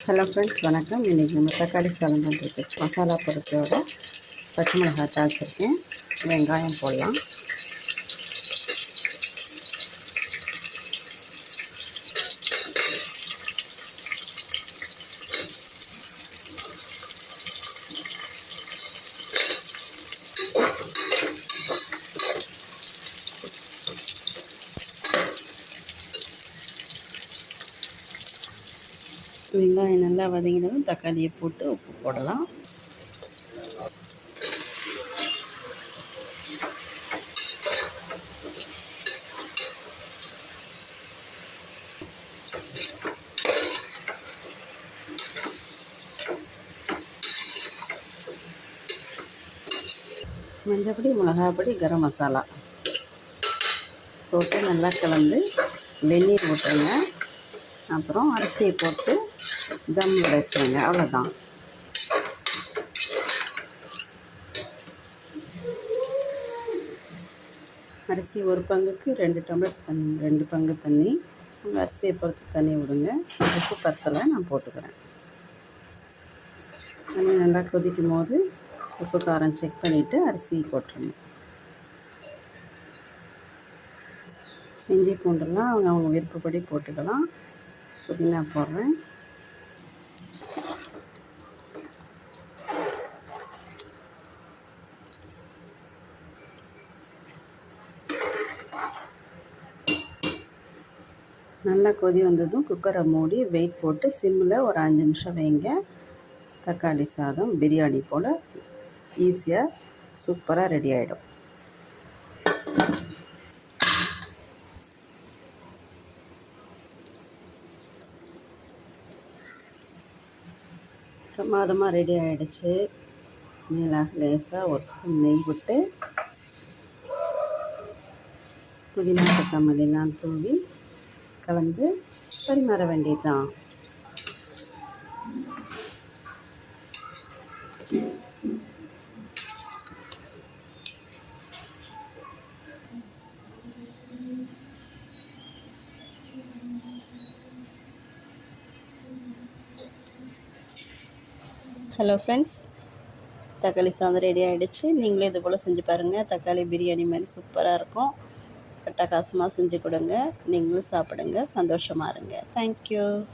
Hello friends வணக்கம். இன்றைக்கி நம்ம தக்காளி சாதம் பண்ணுறதுக்கு மசாலா பொருட்களோட பச்சை மிளகாய் தாளிச்சிருக்கேன். வெங்காயம் போடலாம். வெங்காயம் நல்லா வதங்கினதும் தக்காளியை போட்டு உப்பு போடலாம். மஞ்சப்பொடி மிளகாப்பொடி கரம் மசாலா. போட்டு நல்லா கலந்து வெந்நீர் ஊற்றுங்க அப்புறம் அரிசியை போட்டு தம் வச்சுருங்க அவ்வளோதான் அரிசி ஒரு பங்குக்கு ரெண்டு டம்ளர் தண்ணி ரெண்டு பங்கு தண்ணி. உங்கள் அரிசியை பொறுத்து தண்ணி விடுங்க. உப்பு பத்தலை நான் போட்டுக்கிறேன். தண்ணி நல்லா கொதிக்கும் போது உப்பு காரம் செக் பண்ணிவிட்டு அரிசி போட்டுருணும் இஞ்சி பூண்டுலாம் அவங்க அவங்க விருப்பப்படி போட்டுக்கலாம். புதினா போடுறேன். நல்லா கொதி வந்ததும் குக்கரை மூடி வெயிட் போட்டு சிம்மில் ஒரு அஞ்சு நிமிஷம் வைங்க. தக்காளி சாதம் பிரியாணி போல் ஈஸியாக சூப்பராக ரெடி ஆகிடும் பிரமாதமாக ரெடி ஆகிடுச்சு மேலாக லேசாக ஒரு ஸ்பூன் நெய் விட்டு புதினா கொத்தமல்லாம் தூவி கலந்து பரிமாற வேண்டியது தான் ஹலோ ஃப்ரெண்ட்ஸ் தக்காளி சாதம் ரெடி ஆகிடுச்சு நீங்களும் இது போல் செஞ்சு பாருங்கள் தக்காளி பிரியாணி மாதிரி சூப்பராக இருக்கும். அட்டகாசமாக செஞ்சு கொடுங்க. நீங்களும் சாப்பிடுங்க. சந்தோஷமாக இருங்க. தேங்க்யூ